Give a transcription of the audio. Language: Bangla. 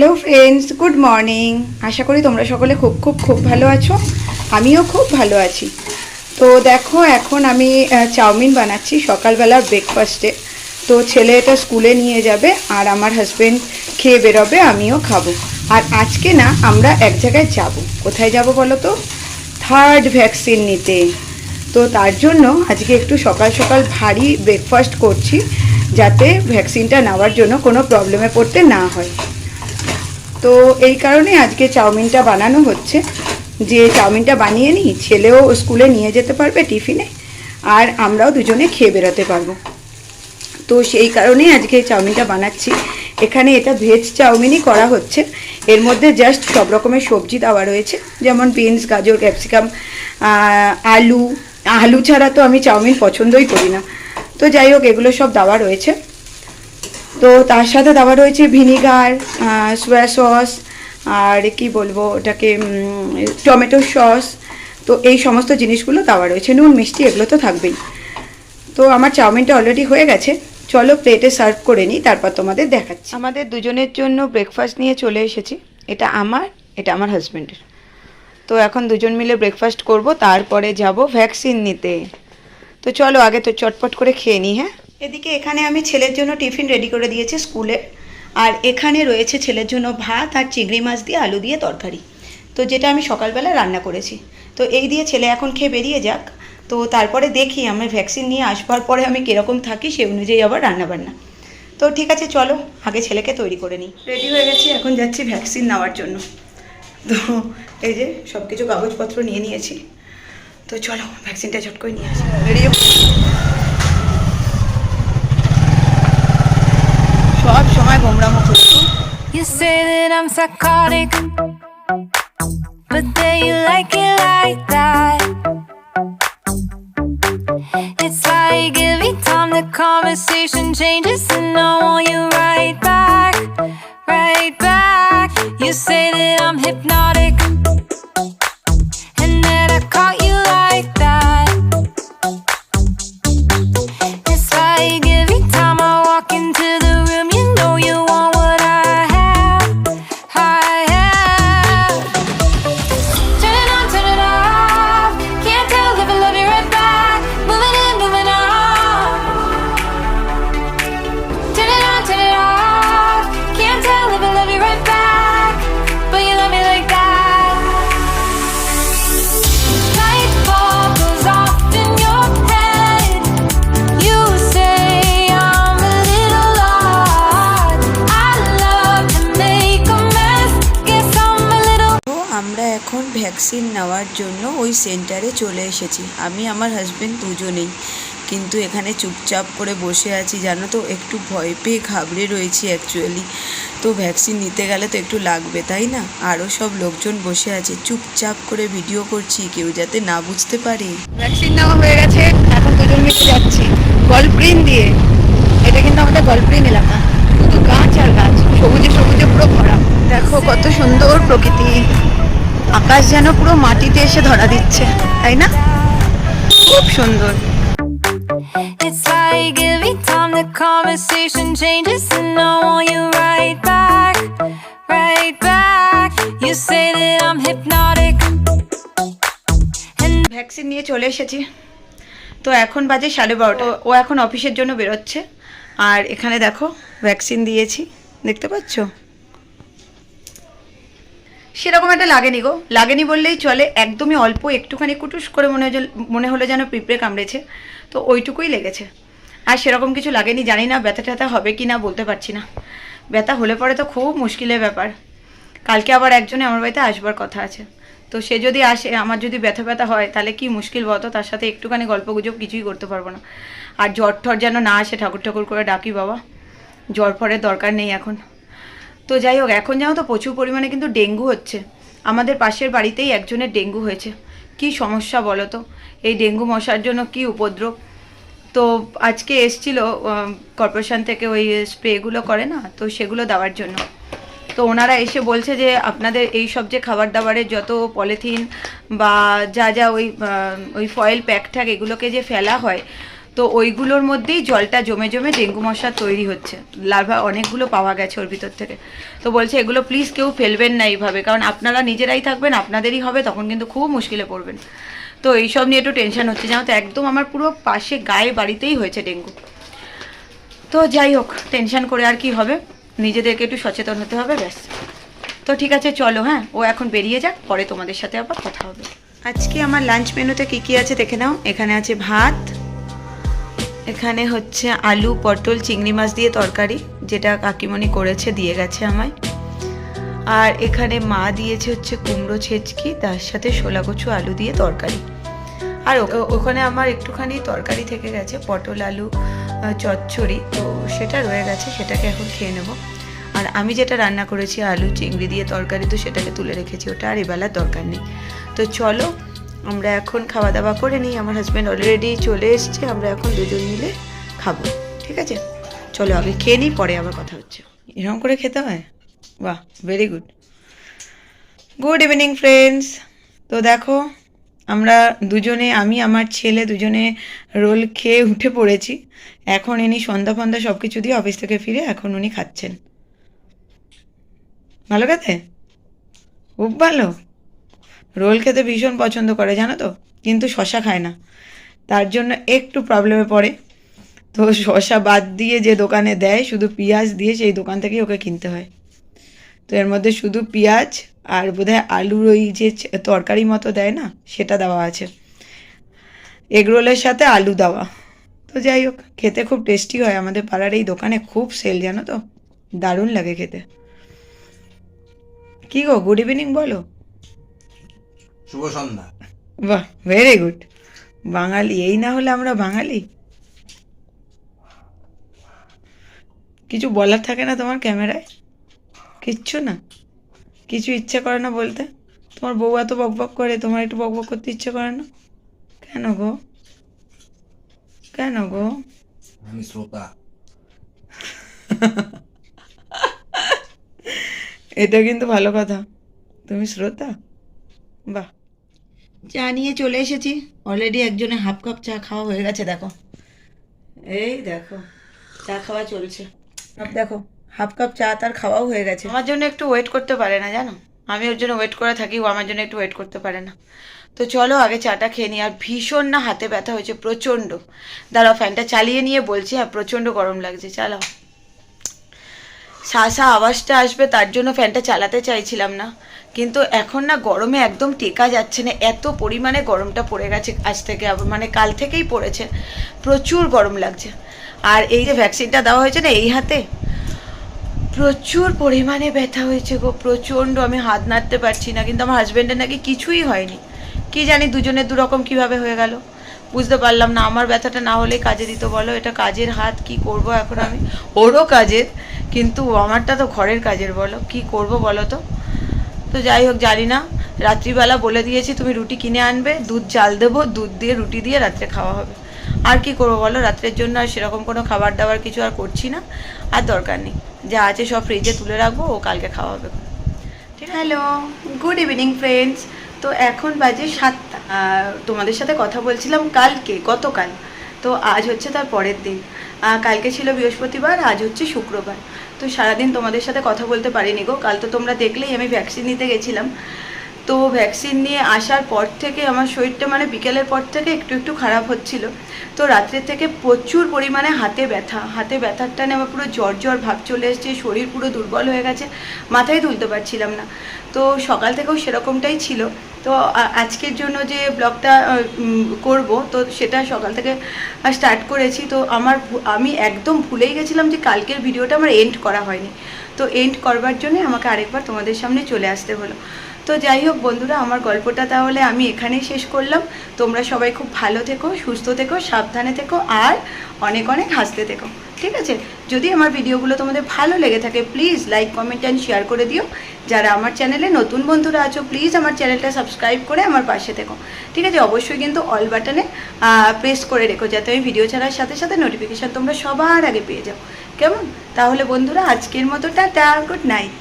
হ্যালো ফ্রেন্ডস গুড মর্নিং আশা করি তোমরা সকলে খুব খুব খুব ভালো আছো। আমিও খুব ভালো আছি। তো দেখো, এখন আমি চাউমিন বানাচ্ছি সকালবেলার ব্রেকফাস্টে তো ছেলে এটা স্কুলে নিয়ে যাবে, আর আমার হাজবেন্ড খেয়ে বেরোবে, আমিও খাব। আর আজকে না, আমরা এক জায়গায় যাব। কোথায় যাব বলো তো? থার্ড ভ্যাকসিন নিতে। তো তার জন্য আজকে একটু সকাল সকাল ভারী ব্রেকফাস্ট করছি, যাতে ভ্যাকসিনটা নেওয়ার জন্য কোনো প্রবলেমে পড়তে না হয়। তো এই কারণে আজকে চাউমিনটা বানানো হচ্ছে। যে চাউমিনটা বানিয়ে নিই, ছেলেও স্কুলে নিয়ে যেতে পারবে টিফিনে, আর আমরাও দুজনে খেয়ে বেরোতে পারব। তো সেই কারণেই আজকে চাউমিনটা বানাচ্ছি। এখানে এটা ভেজ চাউমিনই করা হচ্ছে। এর মধ্যে জাস্ট সব রকমের সবজি দেওয়া রয়েছে। যেমন বিনস গাজর ক্যাপসিকাম আলু। আলু ছাড়া তো আমি চাউমিন পছন্দই করি না। তো যাই হোক, এগুলো সব দেওয়া রয়েছে। তো তার সাথে দেওয়া রয়েছে ভিনিগার সোয়া সস আর কি বলব, ওটাকে টমেটো সস তো এই সমস্ত জিনিসগুলো দেওয়া রয়েছে। নুন, মিষ্টি, এগুলো তো থাকবেই। তো আমার চাউমিনটা অলরেডি হয়ে গেছে। চলো প্লেটে সার্ভ করে নিই, তারপর তোমাদের দেখাচ্ছি। আমাদের দুজনের জন্য ব্রেকফাস্ট নিয়ে চলে এসেছি। এটা আমার এটা আমার হাজব্যান্ডের তো এখন দুজন মিলে ব্রেকফাস্ট করব, তারপরে যাব ভ্যাকসিন নিতে। তো চলো আগে তো চটপট করে খেয়ে নিই হ্যাঁ? এদিকে এখানে আমি ছেলের জন্য টিফিন রেডি করে দিয়েছি স্কুলে। আর এখানে রয়েছে ছেলের জন্য ভাত আর চিংড়ি মাছ দিয়ে আলু দিয়ে তরকারি। তো যেটা আমি সকালবেলা রান্না করেছি। তো এই দিয়ে ছেলে এখন খেয়ে বেরিয়ে যাক। তো তারপরে দেখি আমি ভ্যাকসিন নিয়ে আসবার পরে আমি কীরকম থাকি সে অনুযায়ী আবার রান্না বান্না তো ঠিক আছে, চলো, আগে ছেলেকে তৈরি করে নিই। রেডি হয়ে গেছি, এখন যাচ্ছি ভ্যাকসিন নেওয়ার জন্য। তো এই যে সব কিছু কাগজপত্র নিয়ে নিয়েছি। তো চলো ভ্যাকসিনটা ঝট করে নিয়ে আসি। বেরিয়ে গোমরামো করছো You say that I'm psychotic, but then you like it vaccine নেওয়ার জন্য ওই সেন্টারে চলে এসেছি। আমি আমার হাজবেন্ড দুজনেই। কিন্তু এখানে চুপচাপ করে বসে আছি জানো তো একটু ভয় পেয়ে ঘাবড়ে রয়েছি অ্যাকচুয়ালি তো ভ্যাকসিন নিতে গেলে তো একটু লাগবে তাই না? আরও সব লোকজন বসে আছে চুপচাপ করে ভিডিও করছি কেউ যাতে না বুঝতে পারে। ভ্যাকসিন নেওয়া হয়ে গেছে এখন দুজন মিলে যাচ্ছি। গল্পগ্রিন দিয়ে। এটা কিন্তু আমাদের গল্পগ্রিন এলাকা। শুধু গাছ আর গাছ সবুজে সবুজে পুরো ভরা। দেখো কত সুন্দর প্রকৃতি। আকাশ যেন পুরো মাটিতে এসে ধরা দিচ্ছে তাই না? খুব সুন্দর। ভ্যাকসিন নিয়ে চলে এসেছি। তো এখন বাজে সাড়ে বারোটা। ও এখন অফিসের জন্য বেরোচ্ছে। আর এখানে দেখো ভ্যাকসিন দিয়েছি। দেখতে পাচ্ছো? সেরকম একটা লাগেনি গো। লাগেনি বললেই চলে। একদমই অল্প, একটুখানি কুটুস করে মনে হল- মনে হলো যেন পিঁপড়ে কামড়েছে। তো ওইটুকুই লেগেছে। আর সেরকম কিছু লাগেনি, জানি না ব্যথা ট্যাথা হবে কি না, বলতে পারছি না। ব্যথা হলে পরে তো খুব মুশকিলের ব্যাপার। কালকে আবার একজনে আমার বাড়িতে আসবার কথা আছে। তো সে যদি আসে, আমার যদি ব্যথা ব্যথা হয়, তাহলে কি মুশকিল বলতো? তার সাথে একটুখানি গল্প গুজব কিছুই করতে পারব না। আর জ্বর ঠর যেন না আসে ঠাকুর ঠাকুর করে ডাকি বাবা। জ্বর ফরের দরকার নেই এখন। তো যাই হোক, এখন জানো তো প্রচুর পরিমাণে কিন্তু ডেঙ্গু হচ্ছে। আমাদের পাশের বাড়িতেই একজনের ডেঙ্গু হয়েছে। কি সমস্যা বলো তো? এই ডেঙ্গু মশার জন্য কি উপদ্রব? তো আজকে এসছিল কর্পোরেশন থেকে ওই স্প্রেগুলো করে না, তো সেগুলো দেওয়ার জন্য। তো ওনারা এসে বলছে যে, আপনাদের এই সব যে খাবার দাবারের যত পলিথিন বা যা যা ওই ওই ফয়েল প্যাক এগুলোকে যে ফেলা হয় তো ওইগুলোর মধ্যেই জলটা জমে জমে ডেঙ্গু মশা তৈরি হচ্ছে। লার্ভা অনেকগুলো পাওয়া গেছে ওর ভিতর থেকে। তো বলছে, এগুলো প্লিজ কেউ ফেলবেন না এইভাবে, কারণ আপনারা নিজেরাই থাকবেন, আপনাদেরই হবে, তখন কিন্তু খুব মুশকিলে পড়বেন। তো এইসব নিয়ে একটু টেনশন হচ্ছে। জানো তো, একদম আমার পুরো পাশে গায়ে বাড়িতেই হয়েছে ডেঙ্গু। তো যাই হোক টেনশন করে আর কি হবে? নিজেদেরকে একটু সচেতন হতে হবে, ব্যাস। তো ঠিক আছে, চলো হ্যাঁ ও এখন বেরিয়ে যাক, পরে তোমাদের সাথে আবার কথা হবে। আজকে আমার লাঞ্চ মেনুতে কি কি আছে দেখে নাও। এখানে আছে ভাত এখানে হচ্ছে আলু, পটল, চিংড়ি মাছ দিয়ে তরকারি, যেটা কাকিমণি করেছে, দিয়ে গেছে আমায়। আর এখানে মা দিয়েছে হচ্ছে কুমড়ো ছেচকি, তার সাথে শোলা কচু, আলু দিয়ে তরকারি। আর ওখানে আমার একটুখানি তরকারি থেকে গেছে, পটল, আলু চচ্চড়ি, তো সেটা রয়ে গেছে, সেটাকে এখন খেয়ে নেব। আর আমি যেটা রান্না করেছি, আলু, চিংড়ি দিয়ে তরকারি, তো সেটাকে তুলে রেখেছি, ওটা আর এবেলার দরকার নেই। তো চলো আমরা এখন খাওয়া দাওয়া করে নিই, আমার হাজব্যান্ড অলরেডি চলে এসছে, আমরা এখন দুজন মিলে খাব, ঠিক আছে? চলো আগে খেয়ে নিই, পরে আবার কথা হচ্ছে। এরকম করে খেতে হয়? বাহ very good good evening friends তো দেখো, আমরা দুজনে, আমি, আমার ছেলে, দুজনে রোল খেয়ে উঠে পড়েছি। এখন ইনি সন্ধ্যা ফন্দা সব কিছু দিয়ে অফিস থেকে ফিরে এখন উনি খাচ্ছেন। ভালো খেতে? খুব ভালো। রোল খেতে ভীষণ পছন্দ করে, জানো তো? কিন্তু শশা খায় না। তার জন্য একটু প্রবলেমে পড়ে। তো শশা বাদ দিয়ে যে দোকানে দেয়, শুধু পেঁয়াজ দিয়ে সেই দোকান থেকেই ওকে কিনতে হয়। তো এর মধ্যে শুধু পেঁয়াজ আর বোধহয় আলুর ওই যে তরকারি মতো দেয় না, সেটা দেওয়া আছে। এগরোলের সাথে আলু দেওয়া। তো যাই হোক, খেতে খুব টেস্টি হয়। আমাদের পাড়ার এই দোকানে খুব সেল জানো তো? দারুণ লাগে খেতে। কি গো গুড ইভিনিং বলো। শুভ সন্ধ্যা। বাহ ভেরি গুড বাঙালি এই না হলে আমরা বাঙালি? কিছু বলার থাকে না তোমার ক্যামেরায়? কিচ্ছু না? কিছু ইচ্ছে করে না বলতে? তোমার বউ এত বকবক করে তোমার একটু বকবক করতে ইচ্ছে করে না? কেন গো? কেন গো? আমি শ্রোতা। এটা কিন্তু ভালো কথা। তুমি শ্রোতা? বাহ। চা নিয়ে চলে এসেছি। অলরেডি একজনে হাফ কাপ চা খাওয়া হয়ে গেছে, দেখো। এই দেখো, চা খাওয়া চলছে। দেখো হাফ কাপ চা তার খাওয়াও হয়ে গেছে। আমার জন্য একটু ওয়েট করতে পারে না, জানো? আমি ওর জন্য ওয়েট করে থাকি, ও আমার জন্য একটু ওয়েট করতে পারে না। তো চলো, আগে চাটা খেয়ে নিই। আর ভীষণ না হাতে ব্যথা হয়েছে, প্রচণ্ড। দাঁড়াও ফ্যানটা চালিয়ে নিয়ে বলছি আর প্রচণ্ড গরম লাগছে, চালাও। শাসা আওয়াজটা আসবে, তার জন্য ফ্যানটা চালাতে চাইছিলাম না। কিন্তু এখন না গরমে একদম টেকা যাচ্ছে না, এত পরিমাণে গরমটা পড়ে গেছে আজ থেকে মানে কাল থেকেই পড়েছে, প্রচুর গরম লাগছে। আর এই যে ভ্যাকসিনটা দেওয়া হয়েছে না, এই হাতে? প্রচুর পরিমাণে ব্যথা হয়েছে গো, প্রচণ্ড, আমি হাত নাড়তে পারছি না, কিন্তু আমার হাজব্যান্ডের নাকি কিছুই হয়নি। কি জানি দুজনের দুরকম কীভাবে হয়ে গেল। বুঝতে পারলাম না, আমার ব্যথাটা না হলে কাজে দিত বলো, এটা কাজের হাত, কি করব এখন আমি? ওরও কাজের কিন্তু আমারটা তো ঘরের কাজের, বলো। কি করব বলো তো? তো যাই হোক, জানি না। রাত্রিবেলা বলে দিয়েছি, তুমি রুটি কিনে আনবে, দুধ জাল দেবো, দুধ দিয়ে রুটি দিয়ে রাত্রে খাওয়া হবে। আর কি করব বলো? রাত্রের জন্য আর সেরকম কোনো খাবার দাবার কিছু আর করছি না। আর দরকার নেই। যা আছে সব ফ্রিজে তুলে রাখব, ও কালকে খাওয়া হবে। হ্যালো গুড ইভিনিং ফ্রেন্ডস তো এখন বাজে সাতটা। তোমাদের সাথে কথা বলছিলাম কালকে, গতকাল। তো আজ হচ্ছে তার পরের দিন। কালকে ছিল বৃহস্পতিবার, আজ হচ্ছে শুক্রবার। তো সারাদিন তোমাদের সাথে কথা বলতে পারিনি গো। কাল তো তোমরা দেখলেই আমি ভ্যাকসিন নিতে গেছিলাম। তো ভ্যাকসিন নিয়ে আসার পর থেকে আমার শরীরটা মানে বিকেলের পর থেকে একটু একটু খারাপ হচ্ছিল। তো রাত্রের থেকে প্রচুর পরিমাণে হাতে ব্যথা। হাতে ব্যথার টানে আমার পুরো জ্বর জ্বর ভাব চলে এসছে, শরীর পুরো দুর্বল হয়ে গেছে, মাথায় তুলতে পারছিলাম না। তো সকাল থেকেও সেরকমটাই ছিল। তো আজকের জন্য যে ব্লগটা করব, তো সেটা সকাল থেকে স্টার্ট করেছি। তো আমার আমি একদম ভুলেই গেছিলাম যে কালকের ভিডিওটা আমার এন্ড করা হয়নি। তো এন্ড করবার জন্য আমাকে আরেকবার তোমাদের সামনে চলে আসতে হলো। তো যাই হোক বন্ধুরা, আমার গল্পটা তাহলে আমি এখানেই শেষ করলাম। তোমরা সবাই খুব ভালো থেকো, সুস্থ থেকো, সাবধানে থেকো, আর অনেক অনেক হাসতে থেকো। ঠিক আছে? যদি আমার ভিডিওগুলো তোমাদের ভালো লেগে থাকে please like comment and share করে দিও। যারা আমার চ্যানেলে নতুন বন্ধুরা আছো প্লিজ আমার চ্যানেলটা সাবস্ক্রাইব করে আমার পাশে থেকো। ঠিক আছে? অবশ্যই কিন্তু অল বাটনে প্রেস করে রেখো, যাতে আমি ভিডিও ছাড়ার সাথে সাথে নোটিফিকেশান তোমরা সবার আগে পেয়ে যাও। কেমন? তাহলে বন্ধুরা, আজকের মতো টাটা গুড নাইট